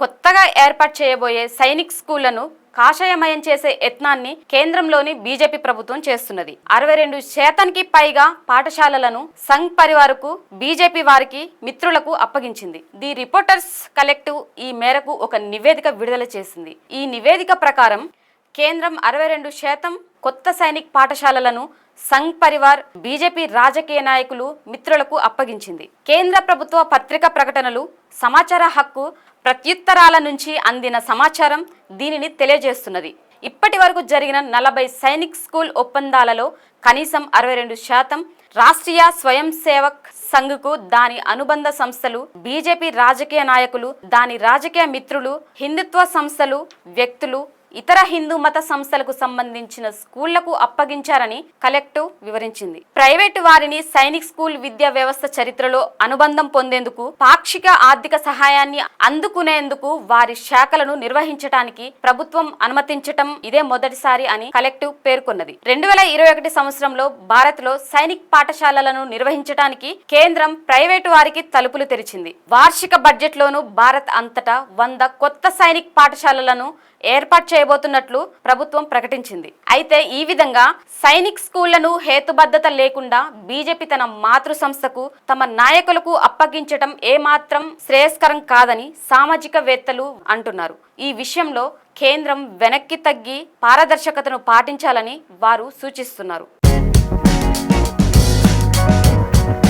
కొత్తగా ఏర్పాటు చేయబోయే సైనిక్ స్కూళ్ళను కాషాయమయం చేసే యత్నాన్ని కేంద్రంలోని బీజేపీ ప్రభుత్వం చేస్తున్నది. అరవై రెండు శాతానికి పైగా పాఠశాలలను సంఘ్ పరివారకు బీజేపీ వారికి మిత్రులకు అప్పగించింది. ది రిపోర్టర్స్ కలెక్టివ్ ఈ మేరకు ఒక నివేదిక విడుదల చేసింది. ఈ నివేదిక ప్రకారం కేంద్రం అరవై రెండు శాతం కొత్త సైనిక్ పాఠశాలలను సంఘ్ పరివార్ బీజేపీ రాజకీయ నాయకులు మిత్రులకు అప్పగించింది. కేంద్ర ప్రభుత్వ పత్రికా ప్రకటనలు సమాచార హక్కు ప్రత్యుత్తరాల నుంచి అందిన సమాచారం దీనిని తెలియజేస్తున్నది. ఇప్పటి వరకు జరిగిన నలభై సైనిక్ స్కూల్ ఒప్పందాలలో కనీసం అరవై రెండు శాతం రాష్ట్రీయ స్వయం సేవక్ సంఘ్కు దాని అనుబంధ సంస్థలు బీజేపీ రాజకీయ నాయకులు దాని రాజకీయ మిత్రులు హిందుత్వ సంస్థలు వ్యక్తులు ఇతర హిందూ మత సంస్థలకు సంబంధించిన స్కూళ్ళకు అప్పగించారని కలెక్టివ్ వివరించింది. ప్రైవేటు వారిని సైనిక్ స్కూల్ విద్యా వ్యవస్థ చరిత్రలో అనుబంధం పొందేందుకు పాక్షిక ఆర్థిక సహాయాన్ని అందుకునేందుకు వారి శాఖలను నిర్వహించడానికి ప్రభుత్వం అనుమతించటం ఇదే మొదటిసారి అని కలెక్టివ్ పేర్కొన్నది. రెండు వేల ఇరవై ఒకటి సంవత్సరంలో భారత్లో సైనిక్ పాఠశాలలను నిర్వహించడానికి కేంద్రం ప్రైవేటు వారికి తలుపులు తెరిచింది. వార్షిక బడ్జెట్ లోను భారత్ అంతటా వంద కొత్త సైనిక్ పాఠశాలలను ఏర్పాటు చేయబోతున్నట్లు ప్రభుత్వం ప్రకటించింది. అయితే ఈ విధంగా సైనిక్ స్కూళ్ళను హేతుబద్ధత లేకుండా బీజేపీ తన మాతృ సంస్థకు తమ నాయకులకు అప్పగించటం ఏమాత్రం శ్రేయస్కరం కాదని సామాజికవేత్తలు అంటున్నారు. ఈ విషయంలో కేంద్రం వెనక్కి తగ్గి పారదర్శకతను పాటించాలని వారు సూచిస్తున్నారు.